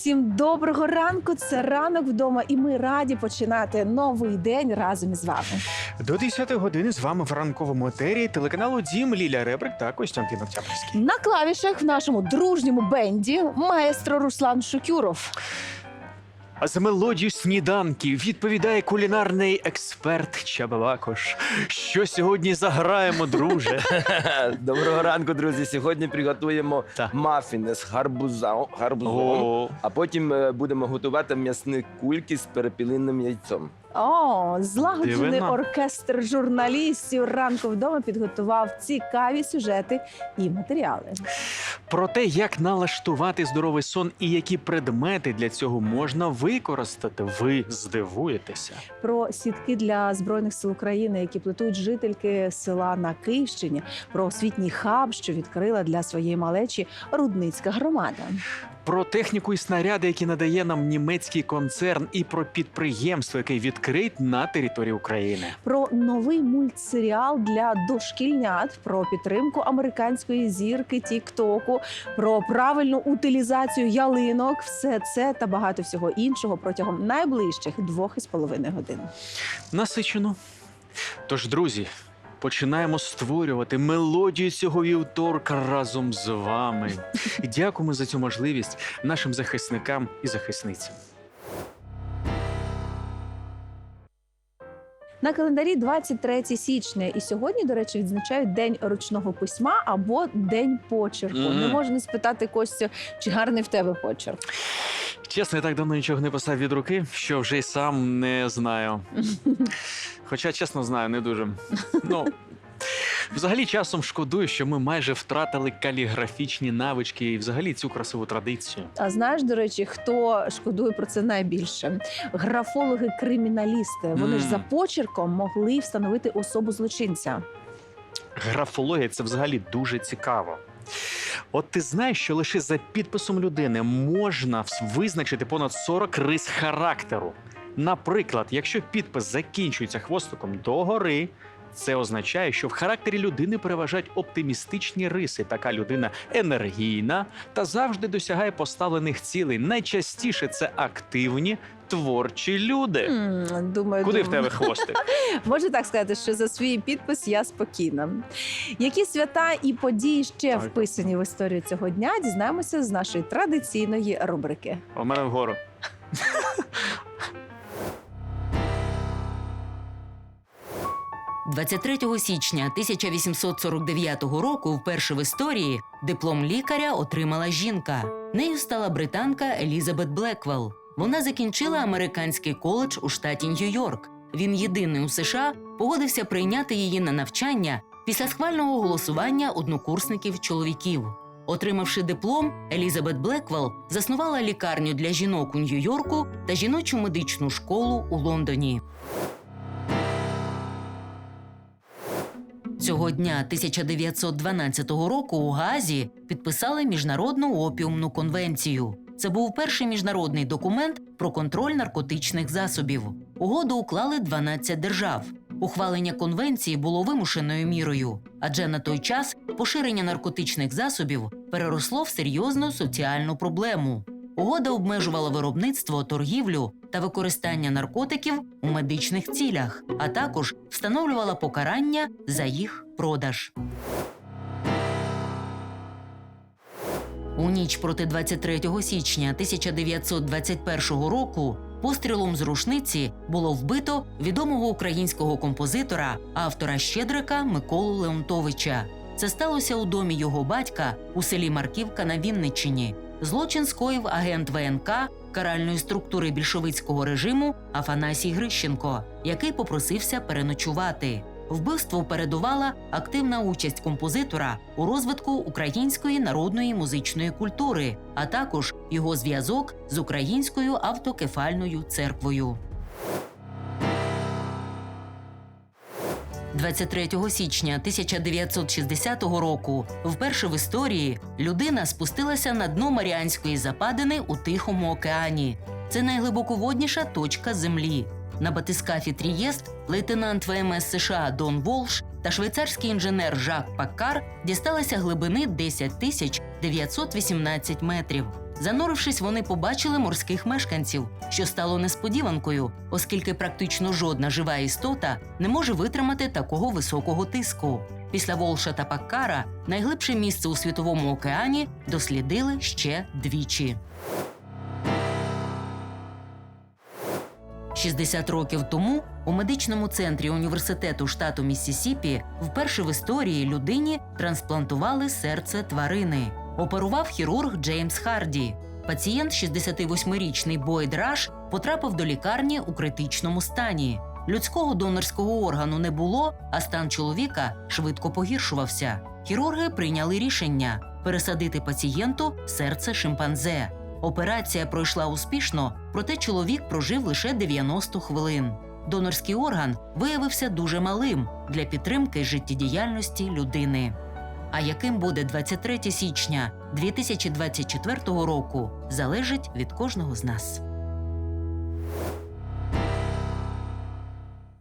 Всім доброго ранку. Це ранок вдома, і ми раді починати новий день разом із вами. До 10 години з вами в ранковому етері телеканалу Дім Ліля Ребрик та Костянтин Октябрьський. На клавішах в нашому дружньому бенді маестро Руслан Шукюров. А за мелодію сніданків відповідає кулінарний експерт Чабалакош. Що сьогодні заграємо, друже? Доброго ранку, друзі. Сьогодні приготуємо Так. мафіни з гарбуза, гарбузом, О, а потім е, будемо готувати м'ясні кульки з перепілиним яйцом. О, злагоджений Дивина. оркестр журналістів ранку вдома підготував цікаві сюжети і матеріали. Про те, як налаштувати здоровий сон і які предмети для цього можна використати, ви здивуєтеся. Про сітки для збройних сил України, які плетуть жительки села на Київщині, про освітній хаб, що відкрила для своєї малечі Рудницька громада. Про техніку і снаряди, які надає нам німецький концерн, і про підприємство, яке відкрить на території України. про новий мультсеріал для дошкільнят, про підтримку американської зірки Тіктоку, про правильну утилізацію ялинок. Все це та багато всього іншого протягом найближчих двох із половиною годин. Насичено. Тож, друзі, починаємо створювати мелодію цього вівторка разом з вами. І дякуємо за цю можливість нашим захисникам і захисницям. На календарі 23 січня, і сьогодні, до речі, відзначають день ручного письма або день почерку. Мгм. Не можна спитати Костю, чи гарний в тебе почерк. Чесно, я так давно нічого не писав від руки, що вже й сам не знаю. Хоча, чесно, знаю, не дуже. Ну. Взагалі часом шкодую, що ми майже втратили каліграфічні навички і взагалі цю красиву традицію. А знаєш, до речі, хто шкодує про це найбільше? Графологи-криміналісти. Вони ж за почерком могли встановити особу злочинця. Графологія це взагалі дуже цікаво. От ти знаєш, що лише за підписом людини можна визначити понад 40 рис характеру. Наприклад, якщо підпис закінчується хвостиком догори, це означає, що в характері людини переважають оптимістичні риси. Така людина енергійна та завжди досягає поставлених цілей. Найчастіше це активні творчі люди. М, Думаю, Куди в тебе хвостик? Можу так сказати, що за свій підпис я спокійна. Які свята і події ще Так. вписані в історію цього дня, дізнаємося з нашої традиційної рубрики. У мене вгору. 23 січня 1849 року, вперше в історії, диплом лікаря отримала жінка. Нею стала британка Елізабет Блеквелл. Вона закінчила американський коледж у штаті Нью-Йорк. Він єдиний у США погодився прийняти її на навчання після схвального голосування однокурсників чоловіків. Отримавши диплом, Елізабет Блеквелл заснувала лікарню для жінок у Нью-Йорку та жіночу медичну школу у Лондоні. Цього дня 1912 року у Гаазі підписали міжнародну опіумну конвенцію. Це був перший міжнародний документ про контроль наркотичних засобів. Угоду уклали 12 держав. Ухвалення конвенції було вимушеною мірою, адже на той час поширення наркотичних засобів переросло в серйозну соціальну проблему. Угода обмежувала виробництво, торгівлю та використання наркотиків у медичних цілях, а також встановлювала покарання за їх продаж. У ніч проти 23 січня 1921 року пострілом з рушниці було вбито відомого українського композитора, автора Щедрика Миколу Леонтовича. Це сталося у домі його батька у селі Марківка на Вінниччині. Злочин скоїв агент ВНК каральної структури більшовицького режиму Афанасій Грищенко, який попросився переночувати. Вбивству передувала активна участь композитора у розвитку української народної музичної культури, а також його зв'язок з українською автокефальною церквою. 23 січня 1960 року вперше в історії людина спустилася на дно Маріанської западини у Тихому океані. Це найглибоководніша точка Землі. На батискафі Трієст лейтенант ВМС США Дон Волш та швейцарський інженер Жак Паккар дісталися глибини 10 тисяч 918 метрів. Занурившись, вони побачили морських мешканців, що стало несподіванкою, оскільки практично жодна жива істота не може витримати такого високого тиску. Після Волша та Паккара найглибше місце у світовому океані дослідили ще двічі. 60 років тому у медичному центрі університету штату Міссісіпі вперше в історії людині трансплантували серце тварини. Оперував хірург Джеймс Харді. Пацієнт, 68-річний Бойд Раш, потрапив до лікарні у критичному стані. Людського донорського органу не було, а стан чоловіка швидко погіршувався. Хірурги прийняли рішення пересадити пацієнту серце шимпанзе. Операція пройшла успішно, проте чоловік прожив лише 90 хвилин. Донорський орган виявився дуже малим для підтримки життєдіяльності людини. А яким буде 23 січня 2024 року, залежить від кожного з нас.